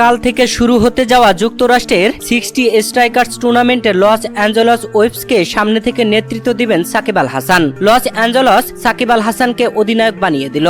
কাল থেকে শুরু হতে যাওয়া যুক্তরাষ্ট্রের সিক্সটি স্ট্রাইকার্স টুর্নামেন্টে লস অ্যাঞ্জেলস ওয়েবসকে সামনে থেকে নেতৃত্ব দিবেন সাকিব আল হাসান। লস অ্যাঞ্জেলস সাকিব আল হাসানকে অধিনায়ক বানিয়ে দিল।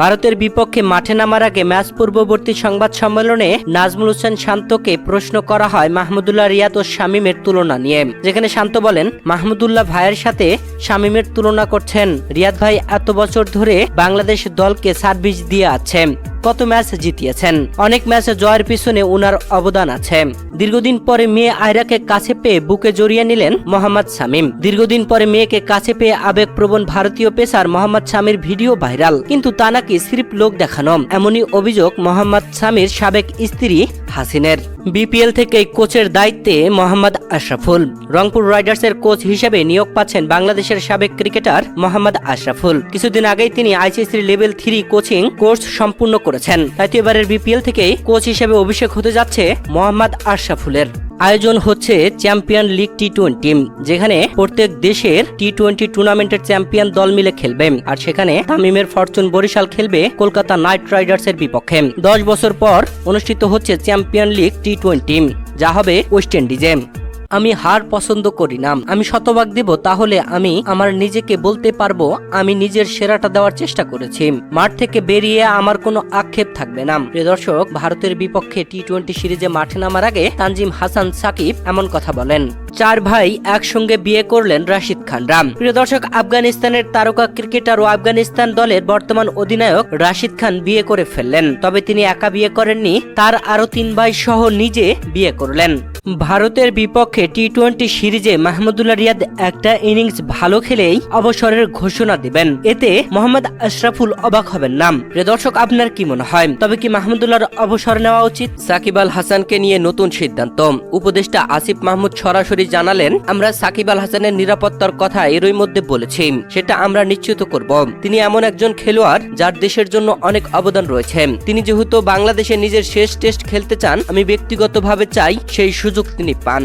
ভারতের বিপক্ষে মাঠে নামার আগে ম্যাচ পূর্ববর্তী সংবাদ সম্মেলনে নাজমুল হোসেন শান্তকে প্রশ্ন করা হয় মাহমুদুল্লাহ রিয়াদ ও শামীমের তুলনা নিয়ে। যেখানে শান্ত বলেন মাহমুদুল্লাহ ভাইয়ের সাথে শামীমের তুলনা করছেন। রিয়াদ ভাই এত বছর ধরে বাংলাদেশ দলকে সার্ভিস দিয়ে আছে। কত ম্যাচ জিতিয়েছেন? অনেক ম্যাচে জয়ের পিছনে উনার অবদান আছে। দীর্ঘদিন পরে মেয়ে আয়রাকে কাছে পেয়ে বুকে জড়িয়ে নিলেন মোহাম্মদ শামীম। দীর্ঘদিন পরে মেয়েকে কাছে পেয়ে আবেগপ্রবণ ভারতীয় পেশার মোহাম্মদ শামীর ভিডিও ভাইরাল। কিন্তু তা নাকি সিরিপ লোক দেখানো। এমনই অভিযোগ মোহাম্মদ শামীর সাবেক স্ত্রী হাসিনের। বিপিএল থেকে কোচের দায়িত্বে মোহাম্মদ আশরাফুল। রংপুর রাইডার্সের কোচ হিসেবে নিয়োগ পাচ্ছেন বাংলাদেশের সাবেক ক্রিকেটার মোহাম্মদ আশরাফুল। কিছুদিন আগেই তিনি আইসিসির লেভেল থ্রি কোচিং কোর্স সম্পূর্ণ করেছেন। তাই তো এবারের বিপিএল থেকেই কোচ হিসেবে অভিষেক হতে যাচ্ছে মোহাম্মদ আশরাফুলের। আয়োজন হচ্ছে চ্যাম্পিয়ন লিগ টি টোয়েন্টি যেখানে প্রত্যেক দেশের টি টোয়েন্টি টুর্নামেন্টের চ্যাম্পিয়ন দল মিলে খেলবে। আর সেখানে তামিমের ফরচুন বরিশাল খেলবে কলকাতা নাইট রাইডার্সের বিপক্ষে। দশ বছর পর অনুষ্ঠিত হচ্ছে চ্যাম্পিয়ন লিগ টি টোয়েন্টি যা হবে ওয়েস্ট ইন্ডিজে। আমি হার পছন্দ করি না। আমি শতভাগ দেব, তাহলে আমি আমার নিজেকে বলতে পারব, আমি নিজের সেরাটা দেওয়ার চেষ্টা করেছি। মাঠ থেকে বেরিয়ে আমার কোনো আক্ষেপ থাকবে না। প্রিয় দর্শক, ভারতের বিপক্ষে টি টোয়েন্টি সিরিজে মাঠে নামার আগে তানজিম হাসান সাকিব এমন কথা বলেন, চার ভাই একসঙ্গে বিয়ে করলেন রাশিদ খান রাম প্রিয় দর্শক, আফগানিস্তানের তারকা ক্রিকেটার ও আফগানিস্তান দলের বর্তমান অধিনায়ক রাশিদ খান বিয়ে করে ফেললেন, তবে তিনি একা বিয়ে করেননি, তার আরও তিন ভাই সহ নিজে বিয়ে করলেন। ভারতের বিপক্ষে টি টোয়েন্টি সিরিজে মাহমুদুল্লাহ রিয়াদ একটা ইনিংস ভালো খেলেই অবসরের ঘোষণা দিবেন। এতে মোহাম্মদ আশরাফুল অবাক হবেন না দর্শক, আপনার কি মনে হয়? তবে কি মাহমুদুল্লাহর অবসর নেওয়া উচিত? সাকিব আল হাসানকে নিয়ে নতুন সিদ্ধান্ত। উপদেষ্টা আসিফ মাহমুদ সরাসরি জানালেন, আমরা সাকিব আল হাসানের নিরাপত্তার কথা এরই মধ্যে বলেছি। সেটা আমরা নিশ্চিত করব। তিনি এমন একজন খেলোয়াড় যার দেশের জন্য অনেক অবদান রয়েছে। তিনি যেহেতু বাংলাদেশে নিজের শেষ টেস্ট খেলতে চান, আমি ব্যক্তিগতভাবে চাই সেই সুযোগ তিনি পান।